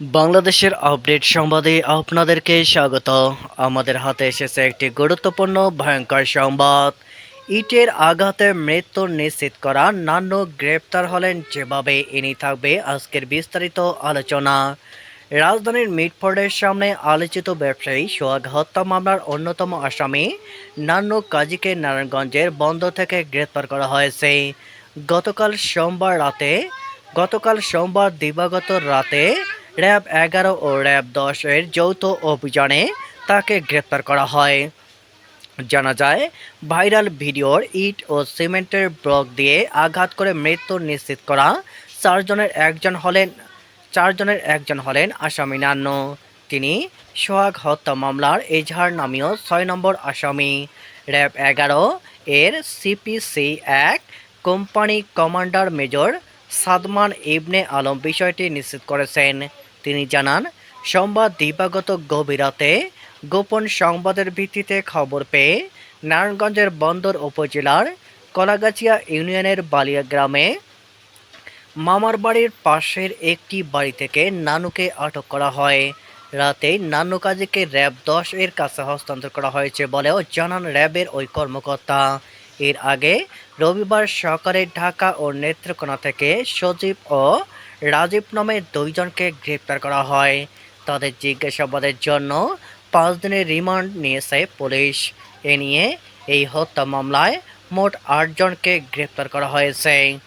বাংলাদেশের আপডেট সংবাদে আপনাদেরকে স্বাগত। আমাদের হাতে এসেছে একটি গুরুত্বপূর্ণ, ভয়ঙ্কর সংবাদ। ইটের আঘাতে মৃত্যু নিশ্চিত করা নান্য গ্রেপ্তার হলেন, যেভাবে ইনি থাকবে আজকের বিস্তারিত আলোচনা। রাজধানীর মিটফোর্ডের সামনে আলোচিত ব্যবসায়ী সোহাগ হত্যা মামলার অন্যতম আসামি নান্য কাজীকে নারায়ণগঞ্জের বন্ধ থেকে গ্রেপ্তার করা হয়েছে। গতকাল সোমবার রাতে, গতকাল সোমবার দিবাগত রাতে র্যাব এগারো ও র্যাব দশের যৌথ অভিযানে তাকে গ্রেপ্তার করা হয়। জানা যায়, ভাইরাল ভিডিওর ইট ও সিমেন্টের ব্লক দিয়ে আঘাত করে মৃত্যু নিশ্চিত করা চারজনের একজন হলেন, চারজনের একজন হলেন আসামি নান্ন। তিনি সোহাগ হত্যা মামলার এজাহার নামীয় ছয় নম্বর আসামি। র্যাব এগারো এর সিপিসি এক company commander major Sadman Ibne Alam বিষয়টি নিশ্চিত করেছেন। তিনি জানান সোমবার দিবাগত গভীর রাতে গোপন সংবাদের ভিত্তিতে খবর পেয়ে নারায়ণগঞ্জের বন্দর উপজেলার কলাগাছিয়া ইউনিয়নের বালিয়া গ্রামে মামার বাড়ির পাশের একটি বাড়ি থেকে নানুকে আটক করা হয়। রাতে নানু কাজীকে র্যাব দশ এর কাছে হস্তান্তর করা হয়েছে বলেও জানান র্যাবের ওই কর্মকর্তা। এর আগে রবিবার সকালে ঢাকা ও নেত্রকোনা থেকে সজীব ও রাজীব নামে দুইজনকে গ্রেপ্তার করা হয়। তাদের জিজ্ঞাসাবাদের জন্য পাঁচ দিনের রিমান্ড নিয়েছে পুলিশ। এ নিয়ে এই হত্যা মামলায় মোট আটজনকে গ্রেপ্তার করা হয়েছে।